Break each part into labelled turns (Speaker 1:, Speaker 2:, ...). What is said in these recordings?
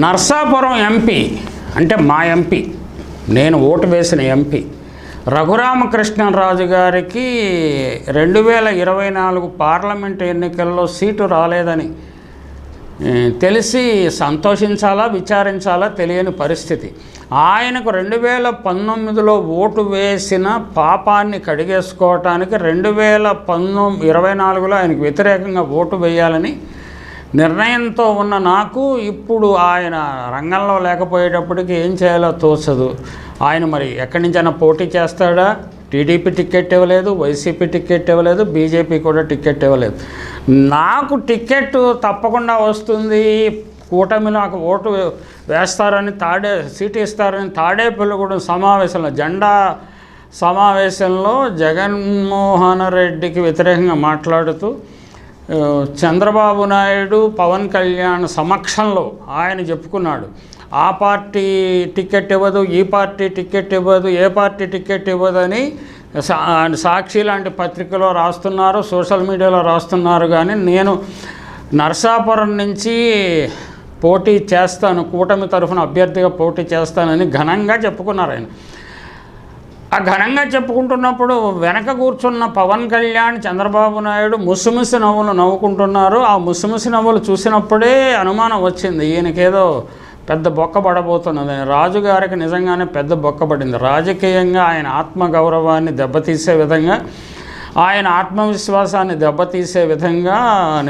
Speaker 1: Narsapuram MP అంటే మా MP నేను ఓటు వేసిన ఎంపీ రఘురామకృష్ణరాజు గారికి రెండు వేల ఇరవై నాలుగు పార్లమెంట్ ఎన్నికల్లో సీటు రాలేదని తెలిసి సంతోషించాలా విచారించాలా తెలియని పరిస్థితి. ఆయనకు రెండు వేల పంతొమ్మిదిలో ఓటు వేసిన పాపాన్ని కడిగేసుకోవటానికి రెండు వేల పంతొమ్మిది ఇరవై నాలుగులో ఆయనకు వ్యతిరేకంగా ఓటు వేయాలని నిర్ణయంతో ఉన్న నాకు ఇప్పుడు ఆయన రంగంలో లేకపోయేటప్పటికి ఏం చేయాలో తోచదు. ఆయన మరి ఎక్కడి నుంచైనా పోటీ చేస్తాడా? టీడీపీ టికెట్ ఇవ్వలేదు వైసీపీ టికెట్ ఇవ్వలేదు బీజేపీ కూడా టికెట్ ఇవ్వలేదు. నాకు టికెట్ తప్పకుండా వస్తుంది. కూటమి నాకు ఓటు వేస్తారని తాడే సీటు ఇస్తారని తాడేపల్లిగూడెం సమావేశంలో జెండా సమావేశంలో జగన్మోహన్ రెడ్డికి వ్యతిరేకంగా మాట్లాడుతూ చంద్రబాబు నాయుడు పవన్ కళ్యాణ్ సమక్షంలో ఆయన చెప్పుకున్నాడు. ఆ పార్టీ టికెట్ ఇవ్వదు ఈ పార్టీ టికెట్ ఇవ్వదు ఏ పార్టీ టికెట్ ఇవ్వదని సా సాక్షి లాంటి పత్రికలో రాస్తున్నారు సోషల్ మీడియాలో రాస్తున్నారు. కానీ నేను నర్సాపురం నుంచి పోటీ చేస్తాను కూటమి తరఫున అభ్యర్థిగా పోటీ చేస్తానని ఘనంగా చెప్పుకున్నారు ఆయన. ఆ ఘనంగా చెప్పుకుంటున్నప్పుడు వెనక కూర్చున్న పవన్ కళ్యాణ్ చంద్రబాబు నాయుడు ముసిముసి నవ్వులు నవ్వుకుంటున్నారు. ఆ ముసిముసి నవ్వులు చూసినప్పుడే అనుమానం వచ్చింది. ఈయనకేదో పెద్ద బొక్క పడబోతున్నది. రాజుగారికి నిజంగానే పెద్ద బొక్క పడింది. రాజకీయంగా ఆయన ఆత్మగౌరవాన్ని దెబ్బతీసే విధంగా ఆయన ఆత్మవిశ్వాసాన్ని దెబ్బతీసే విధంగా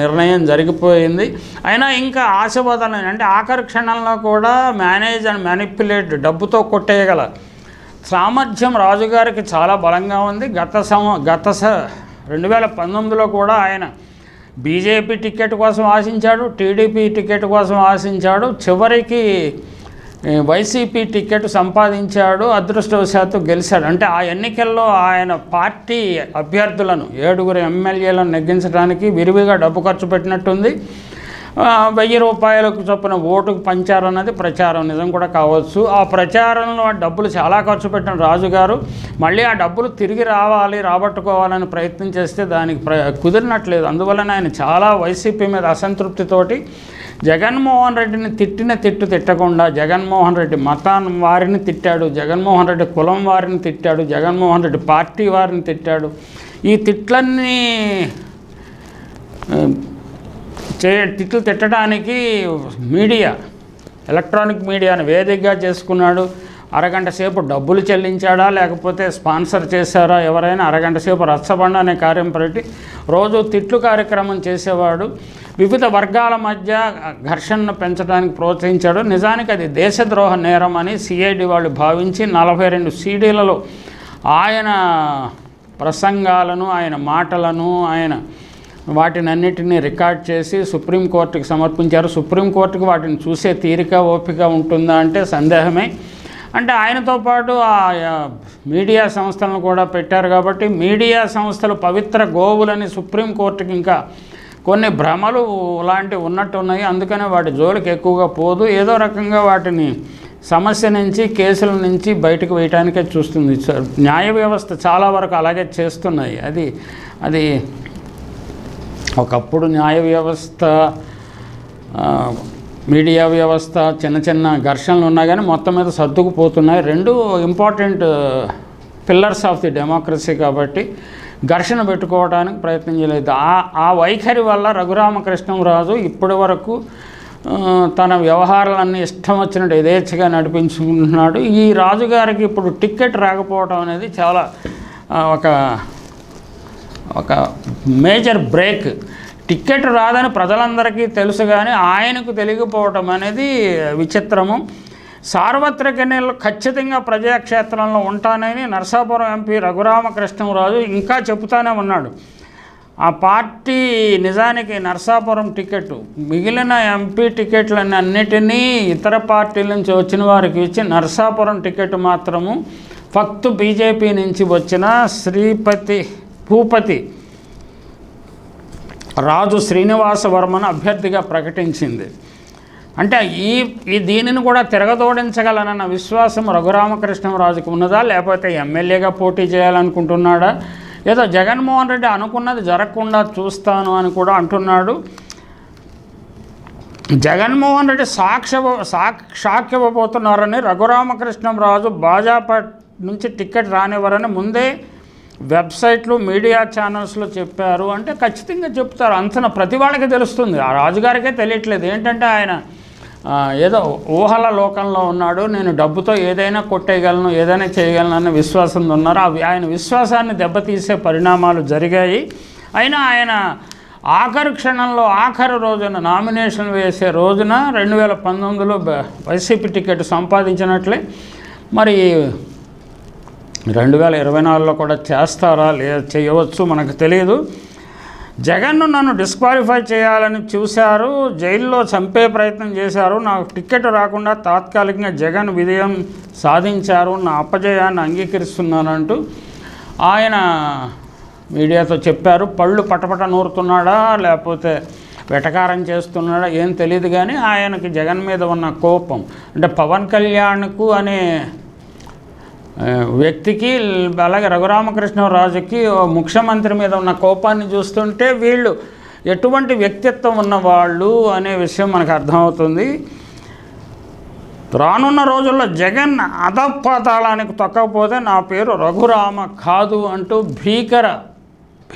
Speaker 1: నిర్ణయం జరిగిపోయింది. అయినా ఇంకా ఆశబోధన అంటే ఆఖరి క్షణంలో కూడా మేనేజ్ అండ్ మ్యానిపులేట్ డబ్బుతో కొట్టేయగల సామర్థ్యం రాజుగారికి చాలా బలంగా ఉంది. గత సం గత స రెండు వేల పంతొమ్మిదిలో కూడా ఆయన బీజేపీ టికెట్ కోసం ఆశించాడు టీడీపీ టికెట్ కోసం ఆశించాడు. చివరికి వైసీపీ టికెట్ సంపాదించాడు అదృష్టవశాత్తు గెలిచాడు. అంటే ఆ ఎన్నికల్లో ఆయన పార్టీ అభ్యర్థులను ఏడుగురు ఎమ్మెల్యేలను నెగ్గించడానికి విరివిగా డబ్బు ఖర్చు పెట్టినట్టుంది. వెయ్యి రూపాయలకు చొప్పున ఓటుకు పంచారన్నది ప్రచారం. నిజం కూడా కావచ్చు. ఆ ప్రచారంలో ఆ డబ్బులు చాలా ఖర్చు పెట్టిన రాజుగారు మళ్ళీ ఆ డబ్బులు తిరిగి రావాలి రాబట్టుకోవాలని ప్రయత్నం చేస్తే దానికి ప్ర కుదిరినట్లేదు. అందువలన ఆయన చాలా వైసీపీ మీద అసంతృప్తితోటి జగన్మోహన్ రెడ్డిని తిట్టిన తిట్టు తిట్టకుండా జగన్మోహన్ రెడ్డి మతాన్ వారిని తిట్టాడు జగన్మోహన్ రెడ్డి కులం వారిని తిట్టాడు జగన్మోహన్ రెడ్డి పార్టీ వారిని తిట్టాడు. ఈ తిట్లన్నీ చే తిట్లు తిట్టడానికి మీడియా ఎలక్ట్రానిక్ మీడియాను వేదికగా చేసుకున్నాడు. అరగంట సేపు డబ్బులు చెల్లించాడా లేకపోతే స్పాన్సర్ చేశారా ఎవరైనా అరగంట సేపు రచ్చబండ అనే కార్యం పెట్టి రోజు తిట్లు కార్యక్రమం చేసేవాడు. వివిధ వర్గాల మధ్య ఘర్షణను పెంచడానికి ప్రోత్సహించాడు. నిజానికి అది దేశద్రోహ నేరం అని సిఐడి వాళ్ళు భావించి నలభై రెండు సీడీలలో ఆయన ప్రసంగాలను ఆయన మాటలను ఆయన వాటినన్నిటినీ రికార్డ్ చేసి సుప్రీంకోర్టుకి సమర్పించారు. సుప్రీంకోర్టుకి వాటిని చూసే తీరిక ఓపిక ఉంటుందా అంటే సందేహమే. అంటే ఆయనతో పాటు ఆ మీడియా సంస్థలను కూడా పెట్టారు కాబట్టి మీడియా సంస్థలు పవిత్ర గోవులని సుప్రీంకోర్టుకి ఇంకా కొన్ని భ్రమలు లాంటివి ఉన్నట్టు ఉన్నాయి అందుకనే వాటి జోలికి ఎక్కువగా పోదు. ఏదో రకంగా వాటిని సమస్య నుంచి కేసుల నుంచి బయటకు వేయటానికే చూస్తుంది. న్యాయ వ్యవస్థ చాలా వరకు అలాగే చేస్తున్నాయి. అది అది ఒకప్పుడు న్యాయ వ్యవస్థ మీడియా వ్యవస్థ చిన్న చిన్న ఘర్షణలు ఉన్నా కానీ మొత్తం మీద సర్దుకుపోతున్నాయి. రెండు important pillars of the democracy కాబట్టి ఘర్షణ పెట్టుకోవడానికి ప్రయత్నం చేయలేదు. ఆ ఆ వైఖరి వల్ల రఘురామకృష్ణరాజు ఇప్పటి వరకు తన వ్యవహారాలన్నీ ఇష్టం వచ్చినట్టు యథేచ్ఛగా నడిపించుకుంటున్నాడు. ఈ రాజుగారికి ఇప్పుడు టిక్కెట్ రాకపోవడం అనేది చాలా ఒక ఒక మేజర్ బ్రేక్. టికెట్ రాదని ప్రజలందరికీ తెలుసు కానీ ఆయనకు తెలియకపోవటం అనేది విచిత్రము. సార్వత్రిక ఎన్నికలు ఖచ్చితంగా ప్రజాక్షేత్రంలో ఉంటానని నరసాపురం ఎంపీ రఘురామకృష్ణరాజు ఇంకా చెబుతానే ఉన్నాడు. ఆ పార్టీ నిజానికి నరసాపురం టికెట్ మిగిలిన ఎంపీ టికెట్లన్నీ అన్నిటినీ ఇతర పార్టీల నుంచి వచ్చిన వారికి ఇచ్చి నరసాపురం టికెట్ మాత్రము. ఫక్తు బీజేపీ నుంచి వచ్చిన శ్రీపతి భూపతి రాజు శ్రీనివాస వర్మను అభ్యర్థిగా ప్రకటించింది. అంటే ఈ ఈ దీనిని కూడా తిరగదోడించగలనన్న విశ్వాసం రఘురామకృష్ణరాజుకు ఉన్నదా? లేకపోతే ఎమ్మెల్యేగా పోటీ చేయాలనుకుంటున్నాడా? ఏదో జగన్మోహన్ రెడ్డి అనుకున్నది జరగకుండా చూస్తాను అని కూడా అంటున్నాడు. జగన్మోహన్ రెడ్డి సాక్ష్య సాక్షి ఇవ్వబోతున్నారని రఘురామకృష్ణంరాజు భాజపా నుంచి టికెట్ రానివ్వరని ముందే వెబ్సైట్లు మీడియా ఛానల్స్లో చెప్పారు అంటే ఖచ్చితంగా చెప్తారు. అంతన ప్రతి వాళ్ళకి తెలుస్తుంది. ఆ రాజుగారికే తెలియట్లేదు. ఏంటంటే ఆయన ఏదో ఊహల లోకంలో ఉన్నాడు. నేను డబ్బుతో ఏదైనా కొట్టేయగలను ఏదైనా చేయగలను అన్న విశ్వాసంతో ఉన్నారు. ఆయన విశ్వాసాన్ని దెబ్బతీసే పరిణామాలు జరిగాయి. అయినా ఆయన ఆఖరి క్షణంలో ఆఖరు రోజున నామినేషన్ వేసే రోజున రెండు వేల పంతొమ్మిదిలో బ- వైసీపీ టికెట్ సంపాదించినట్లే. మరి రెండు వేల ఇరవై నాలుగులో కూడా చేస్తారా లేదా చేయవచ్చు మనకు తెలియదు జగన్ను నన్ను డిస్క్వాలిఫై చేయాలని చూశారు. జైల్లో చంపే ప్రయత్నం చేశారు. నాకు టికెట్ రాకుండా తాత్కాలికంగా జగన్ విజయం సాధించారు. నా అపజయాన్ని అంగీకరిస్తున్నానంటూ ఆయన మీడియాతో చెప్పారు. పళ్ళు పటపట నూరుతున్నాడా? లేకపోతే వెటకారం చేస్తున్నాడా? ఏం తెలియదు కానీ ఆయనకి జగన్ మీద ఉన్న కోపం. అంటే పవన్ కళ్యాణ్కు అనే వ్యక్తికి అలాగే రఘురామకృష్ణరాజుకి ముఖ్యమంత్రి మీద ఉన్న కోపాన్ని చూస్తుంటే వీళ్ళు ఎటువంటి వ్యక్తిత్వం ఉన్నవాళ్ళు అనే విషయం మనకు అర్థమవుతుంది. రానున్న రోజుల్లో జగన్ అధపాతాళానికి తొక్కకపోతే నా పేరు రఘురామ కాదు అంటూ భీకర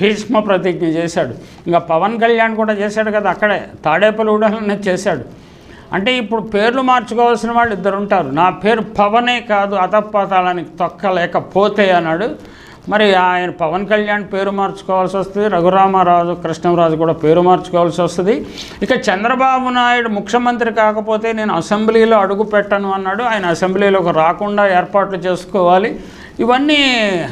Speaker 1: భీష్మ ప్రతిజ్ఞ చేశాడు. ఇంకా పవన్ కళ్యాణ్ కూడా చేశాడు కదా అక్కడే. తాడేపల్లిగూడలోనే చేశాడు. అంటే ఇప్పుడు పేర్లు మార్చుకోవాల్సిన వాళ్ళు ఇద్దరు ఉంటారు నా పేరు పవనే కాదు అధపాతాళానికి తొక్కలేకపోతే అన్నాడు. మరి ఆయన పవన్ కళ్యాణ్ పేరు మార్చుకోవాల్సి వస్తుంది రఘురామరాజు కృష్ణరాజు కూడా పేరు మార్చుకోవాల్సి వస్తుంది. ఇక చంద్రబాబు నాయుడు ముఖ్యమంత్రి కాకపోతే నేను అసెంబ్లీలో అడుగు పెట్టను అన్నాడు. ఆయన అసెంబ్లీలోకి రాకుండా ఏర్పాట్లు చేసుకోవాలి. ఇవన్నీ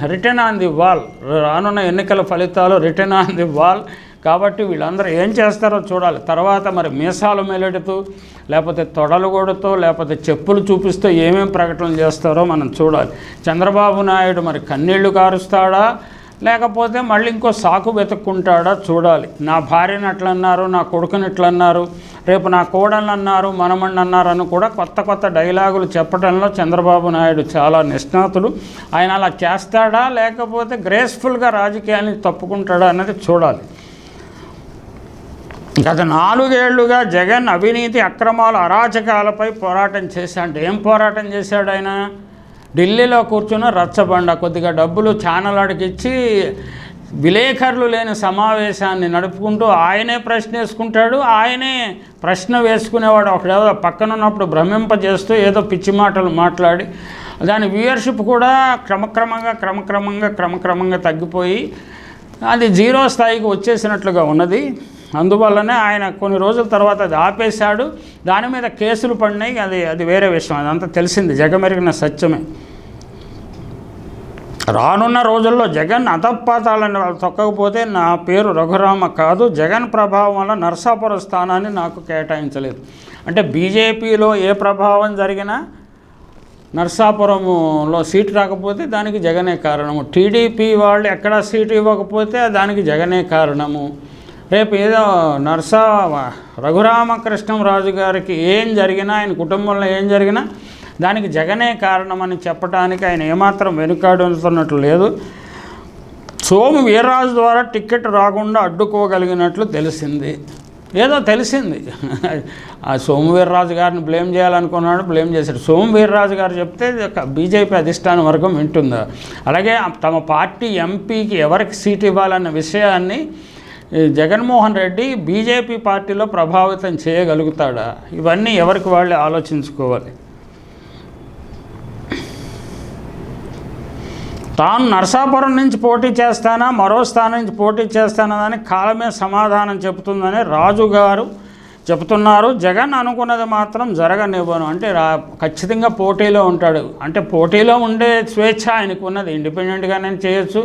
Speaker 1: రిటర్న్ ఆన్ ది వాల్. రానున్న ఎన్నికల ఫలితాలు రిటర్న్ ఆన్ ది వాల్. కాబట్టి వీళ్ళందరూ ఏం చేస్తారో చూడాలి. తర్వాత మరి మీసాలు మెలెడుతూ లేకపోతే తొడలు కొడుతూ లేకపోతే చెప్పులు చూపిస్తూ ఏమేమి ప్రకటనలు చేస్తారో మనం చూడాలి. చంద్రబాబు నాయుడు మరి కన్నీళ్ళు కారుస్తాడా? లేకపోతే మళ్ళీ ఇంకో సాకు వెతుక్కుంటాడా? చూడాలి. నా భార్యను అట్లన్నారు నా కొడుకుని ఇట్లన్నారు రేపు నా కోడళ్ళు అన్నారు? మనమణ్ణి అన్నారు? అని కూడా కొత్త కొత్త డైలాగులు చెప్పడంలో చంద్రబాబు నాయుడు చాలా నిష్ణాతులు. ఆయన అలా చేస్తాడా? లేకపోతే గ్రేస్ఫుల్గా రాజకీయాన్ని తప్పుకుంటాడా? అన్నది చూడాలి. గత నాలుగేళ్ళుగా జగన్ అవినీతి అక్రమాలు అరాచకాలపై పోరాటం చేశాడు ఏం పోరాటం చేశాడు ఆయన? ఢిల్లీలో కూర్చున్న రచ్చబండ కొద్దిగా డబ్బులు ఛానల్ అడిగిచ్చి విలేకరులు లేని సమావేశాన్ని నడుపుకుంటూ ఆయనే ప్రశ్న వేసుకుంటాడు ఆయనే ప్రశ్న వేసుకునేవాడు ఒకడేదో పక్కన ఉన్నప్పుడు భ్రమింపజేస్తూ ఏదో పిచ్చి మాటలు మాట్లాడి దాని వ్యూయర్షిప్ కూడా క్రమక్రమంగా క్రమక్రమంగా క్రమక్రమంగా తగ్గిపోయి అది జీరో స్థాయికి వచ్చేసినట్లుగా ఉన్నది. అందువల్లనే ఆయన కొన్ని రోజుల తర్వాత అది ఆపేశాడు. దాని మీద కేసులు పడినాయి. అది అది వేరే విషయం. అదంతా తెలిసింది. జగమెరిగిన సత్యమే. రానున్న రోజుల్లో జగన్ అతపాతాలని వాళ్ళు తొక్కకపోతే నా పేరు రఘురామ కాదు. జగన్ ప్రభావం వల్ల నర్సాపురం స్థానాన్ని నాకు కేటాయించలేదు. అంటే బీజేపీలో ఏ ప్రభావం జరిగినా నర్సాపురంలో సీటు రాకపోతే దానికి జగనే కారణము. టీడీపీ వాళ్ళు ఎక్కడ సీటు ఇవ్వకపోతే దానికి జగనే కారణము. రేపు ఏదో నర్సా రఘురామకృష్ణంరాజు గారికి ఏం జరిగినా ఆయన కుటుంబంలో ఏం జరిగినా దానికి జగనే కారణమని చెప్పడానికి ఆయన ఏమాత్రం వెనుకాడుతున్నట్లు లేదు. సోము వీర్రాజు ద్వారా టికెట్ రాకుండా అడ్డుకోగలిగినట్లు తెలిసింది. ఏదో తెలిసింది. ఆ సోము వీర్రాజు గారిని బ్లేమ్ చేయాలనుకున్నాడు బ్లేమ్ చేశాడు. సోము వీర్రాజు గారు చెప్తే ఒక బీజేపీ అధిష్టానం వర్గం వింటుందా? అలాగే తమ పార్టీ ఎంపీకి ఎవరికి సీట్ ఇవ్వాలన్న విషయాన్ని ఈ జగన్మోహన్ రెడ్డి బీజేపీ పార్టీలో ప్రభావితం చేయగలుగుతాడా? ఇవన్నీ ఎవరికి వాళ్ళే ఆలోచించుకోవాలి. తాను నర్సాపురం నుంచి పోటీ చేస్తానా మరో స్థానం నుంచి పోటీ చేస్తానా అని కాలమే సమాధానం చెబుతుందని రాజు గారు చెబుతున్నారు జగన్ అనుకున్నది మాత్రం జరగనివ్వను. అంటే రా ఖచ్చితంగా పోటీలో ఉంటాడు. అంటే పోటీలో ఉండే స్వేచ్ఛ ఆయనకు ఉన్నది. ఇండిపెండెంట్గానే చేయొచ్చు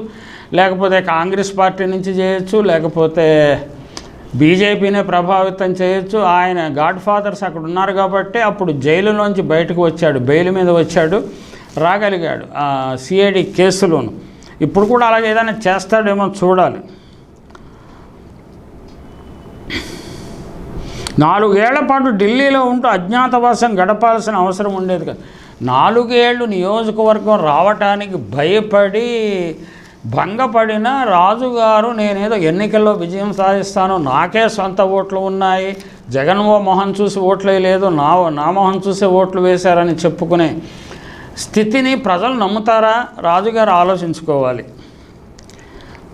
Speaker 1: లేకపోతే కాంగ్రెస్ పార్టీ నుంచి చేయొచ్చు లేకపోతే బీజేపీనే ప్రభావితం చేయొచ్చు. ఆయన గాడ్ ఫాదర్స్ అక్కడ ఉన్నారు కాబట్టి అప్పుడు జైలులోంచి బయటకు వచ్చాడు బెయిల్ మీద వచ్చాడు రాగలిగాడు సిఐడి కేసులోను. ఇప్పుడు కూడా అలాగే ఏదైనా చేస్తాడేమో చూడాలి. నాలుగేళ్ళ పాటు ఢిల్లీలో ఉంటూ అజ్ఞాతవాసం గడపాల్సిన అవసరం ఉండేది కదా. నాలుగేళ్ళు నియోజకవర్గం రావటానికి భయపడి భంగపడిన రాజుగారు నేనేదో ఎన్నికల్లో విజయం సాధిస్తాను నాకే సొంత ఓట్లు ఉన్నాయి జగన్ ఓ మొహం చూసి ఓట్లు వేయలేదు నా నా మొహం చూసే ఓట్లు వేశారని చెప్పుకునే స్థితిని ప్రజలు నమ్ముతారా? రాజుగారు ఆలోచించుకోవాలి.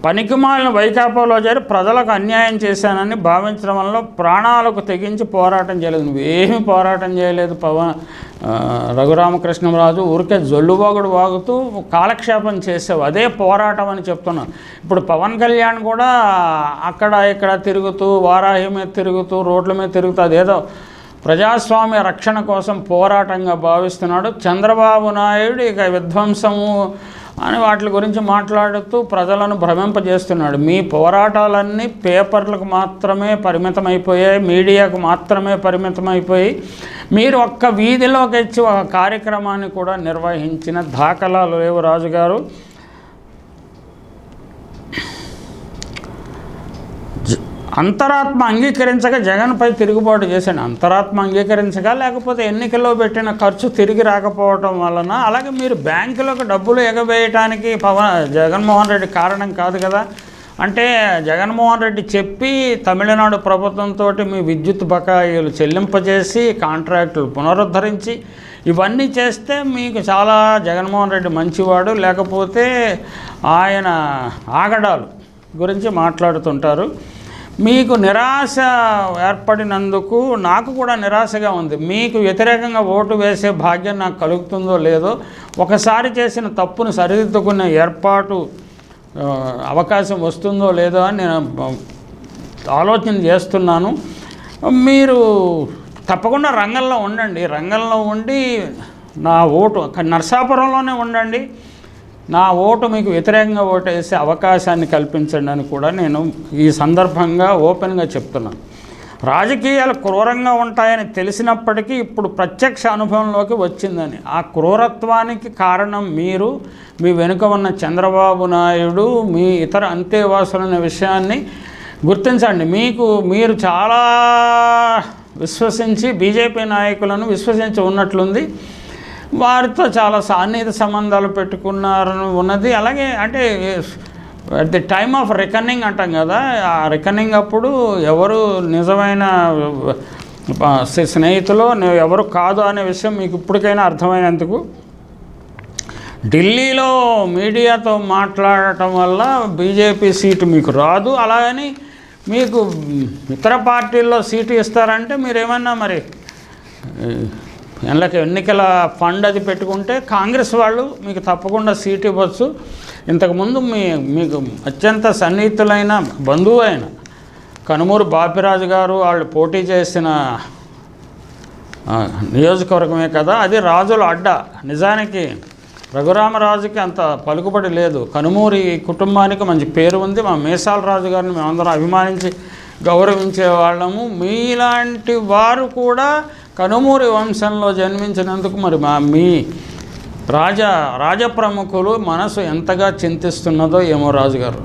Speaker 1: పనికిమాలిన వైకాపాలో చేరి ప్రజలకు అన్యాయం చేశానని భావించడం వల్ల ప్రాణాలకు తెగించి పోరాటం చేయలేదు. నువ్వేమి పోరాటం చేయలేదు పవన్. రఘురామకృష్ణరాజు ఊరికే జొల్లుబాగుడు వాగుతూ కాలక్షేపం చేసావు. అదే పోరాటం అని చెప్తున్నాను ఇప్పుడు పవన్ కళ్యాణ్ కూడా అక్కడ ఇక్కడ తిరుగుతూ వారాహి మీద తిరుగుతూ రోడ్ల మీద తిరుగుతూ అదేదో ప్రజాస్వామ్య రక్షణ కోసం పోరాటంగా భావిస్తున్నాడు. చంద్రబాబు నాయుడు ఇక విధ్వంసము అని వాటి గురించి మాట్లాడుతూ ప్రజలను భ్రమింపజేస్తున్నాడు. మీ పోరాటాలన్నీ పేపర్లకు మాత్రమే పరిమితమైపోయాయి మీడియాకు మాత్రమే పరిమితమైపోయి మీరు ఒక్క వీధిలోకి వచ్చి ఒక కార్యక్రమాన్ని కూడా నిర్వహించిన దాఖలాలు లేవు రాజుగారు. అంతరాత్మ అంగీకరించక జగన్పై తిరుగుబాటు చేశాను. అంతరాత్మ అంగీకరించగా లేకపోతే ఎన్నికల్లో పెట్టిన ఖర్చు తిరిగి రాకపోవటం వలన అలాగే మీరు బ్యాంకులకు డబ్బులు ఎగవేయటానికి పవన్ జగన్మోహన్ రెడ్డి కారణం కాదు కదా. అంటే జగన్మోహన్ రెడ్డి చెప్పి తమిళనాడు ప్రభుత్వంతో మీ విద్యుత్ బకాయిలు చెల్లింపజేసి కాంట్రాక్టులు పునరుద్ధరించి ఇవన్నీ చేస్తే మీకు చాలా జగన్మోహన్ రెడ్డి మంచివాడు లేకపోతే ఆయన ఆగడాలు గురించి మాట్లాడుతుంటారు. మీకు నిరాశ ఏర్పడినందుకు నాకు కూడా నిరాశగా ఉంది. మీకు వ్యతిరేకంగా ఓటు వేసే భాగ్యం నాకు కలుగుతుందో లేదో ఒకసారి చేసిన తప్పును సరిదిద్దుకునే ఏర్పాటు అవకాశం వస్తుందో లేదో అని నేను ఆలోచన చేస్తున్నాను. మీరు తప్పకుండా రంగంలో ఉండండి. రంగంలో ఉండి నా ఓటు నర్సాపురంలోనే ఉండండి. నా ఓటు మీకు వ్యతిరేకంగా ఓటు వేసే అవకాశాన్ని కల్పించండి అని కూడా నేను ఈ సందర్భంగా ఓపెన్గా చెప్తున్నాను. రాజకీయాలు క్రూరంగా ఉంటాయని తెలిసినప్పటికీ ఇప్పుడు ప్రత్యక్ష అనుభవంలోకి వచ్చిందని. ఆ క్రూరత్వానికి కారణం మీరు మీ వెనుక ఉన్న చంద్రబాబు నాయుడు మీ ఇతర అంతేవాసులనే విషయాన్ని గుర్తించండి. మీకు మీరు చాలా విశ్వసించి బీజేపీ నాయకులను విశ్వసించి ఉన్నట్లుంది. వారితో చాలా సాన్నిహిత సంబంధాలు పెట్టుకున్నారని ఉన్నది. అలాగే అంటే at the time of reckoning అంటాం కదా ఆ రికనింగ్ అప్పుడు ఎవరు నిజమైన స్నేహితులు ఎవరు కాదు అనే విషయం మీకు ఇప్పటికైనా అర్థమైనందుకు ఢిల్లీలో మీడియాతో మాట్లాడటం వల్ల బీజేపీ సీటు మీకు రాదు. అలాగని మీకు ఇతర పార్టీల్లో సీటు ఇస్తారంటే మీరేమన్నా మరి ఎన్నిక ఎన్నికల ఫండ్ అది పెట్టుకుంటే కాంగ్రెస్ వాళ్ళు మీకు తప్పకుండా సీట్ ఇవ్వచ్చు. ఇంతకుముందు మీ మీకు అత్యంత సన్నిహితులైన బంధువు అయిన కనుమూరు బాపిరాజు గారు వాళ్ళు పోటీ చేసిన నియోజకవర్గమే కదా అది రాజుల అడ్డ. నిజానికి రఘురామరాజుకి అంత పలుకుబడి లేదు. కనుమూరి కుటుంబానికి మంచి పేరు ఉంది. మా మేసాల రాజు గారిని మేమందరం అభిమానించి గౌరవించే వాళ్ళము. మీలాంటి వారు కూడా కనుమూరి వంశంలో జన్మించినందుకు మరి మా మీ రాజ రాజప్రముఖులు మనసు ఎంతగా చింతిస్తున్నదో ఏమో రాజుగారు.